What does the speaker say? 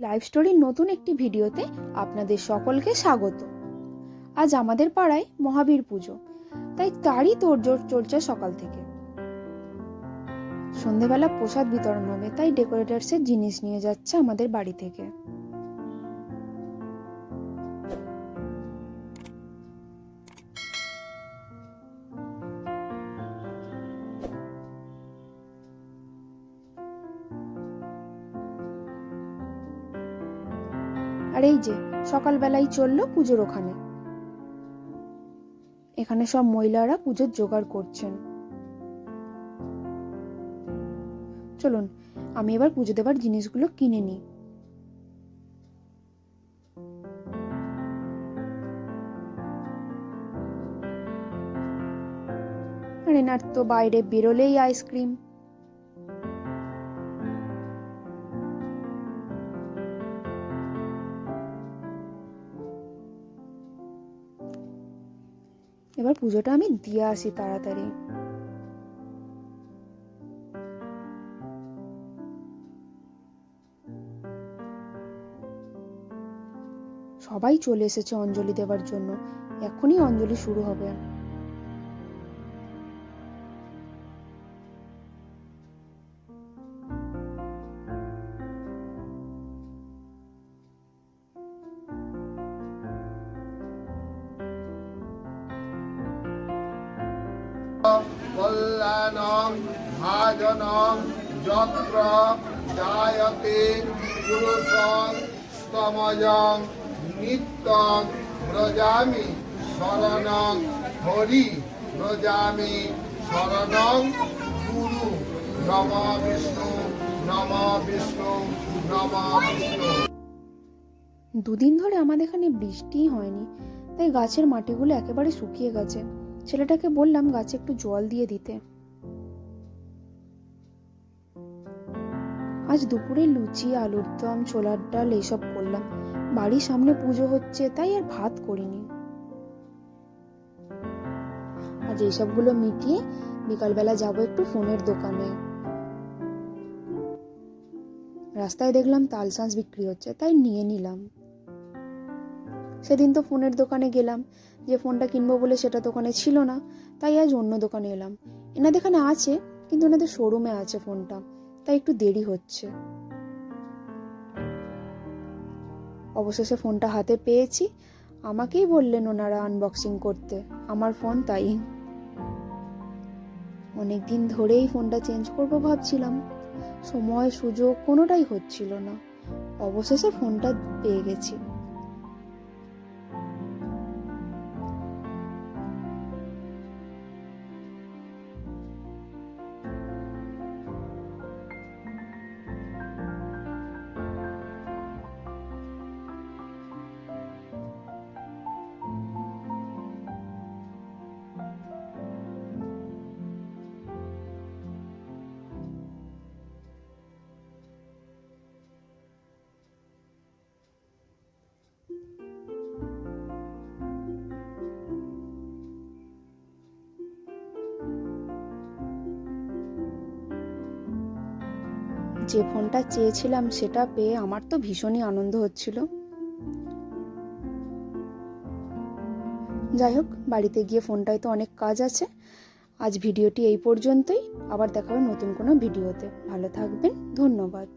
Live স্টোরির নতুন একটি ভিডিওতে আপনাদের সকলকে স্বাগত। আজ আমাদের পাড়ায় মহাবীর পুজো, তাই তারই তোড়জোড় চলছে সকাল থেকে। সন্ধেবেলা প্রসাদ বিতরণ হবে, তাই ডেকোরেটার্সের জিনিস নিয়ে যাচ্ছে আমাদের বাড়ি থেকে। আর এই যে, সকালবেলাই চলল পুজোর ওখানে। এখানে সব মহিলারা পুজোর জোগাড় করছেন। চলুন, আমি এবার পুজো দেবার জিনিসগুলো কিনে নিই। আর এনার তো বাইরে বেরোলেই আইসক্রিম। এবার পুজোটা আমি দিয়ে আসি তাড়াতাড়ি। সবাই চলে এসেছে অঞ্জলি দেওয়ার জন্য। এখনই অঞ্জলি শুরু হবে। কল্যাণং ভাজনং যত্র, জায়তে পুরুষং স্তমজং নিত্যং ব্রজামি শরণং হরি, ব্রজামি শরণং গুরু, নম বিষ্ণু নম বিষ্ণু নম বিষ্ণু। দুদিন ধরে আমাদের এখানে বৃষ্টিই হয়নি, তাই গাছের মাটিগুলো একেবারে শুকিয়ে গেছে। ছেলেটাকে বললাম গাছে একটু জল দিয়ে দিতে। আজ দুপুরে লুচি, আলুর দম, ছোলার ডাল এইসব করলাম। বাড়ির সামনে পুজো হচ্ছে, তাই আর ভাত করিনি। আজ এইসবগুলো মিটিয়ে বিকালবেলা যাব একটু ফোনের দোকানে। রাস্তায় দেখলাম তালসাঁস বিক্রি হচ্ছে, তাই নিয়ে নিলাম। সেদিন তো ফোনের দোকানে গেলাম। যে ফোনটা কিনবো বলে সেটা দোকানে ছিল না, তাই আজ অন্য দোকানে এলাম। এনাদের এখানে আছে, কিন্তু ওনাদের শোরুমে আছে ফোনটা, তাই একটু দেরি হচ্ছে। অবশেষে ফোনটা হাতে পেয়েছি। আমাকেই বললেন ওনারা আনবক্সিং করতে, আমার ফোন তাই। অনেক দিন ধরেই ফোনটা চেঞ্জ করব ভাবছিলাম, সময় সুযোগ কোনোটাই হচ্ছিল না। অবশেষে ফোনটা পেয়ে গেছি। যে ফোনটা চেয়েছিলাম সেটা পেয়ে আমার তো ভীষণই আনন্দ হচ্ছিল। যাই হোক, বাড়িতে গিয়ে ফোনটায় তো অনেক কাজ আছে। আজ ভিডিওটি এই পর্যন্তই। আবার দেখাবে নতুন কোনো ভিডিওতে। ভালো থাকবেন। ধন্যবাদ।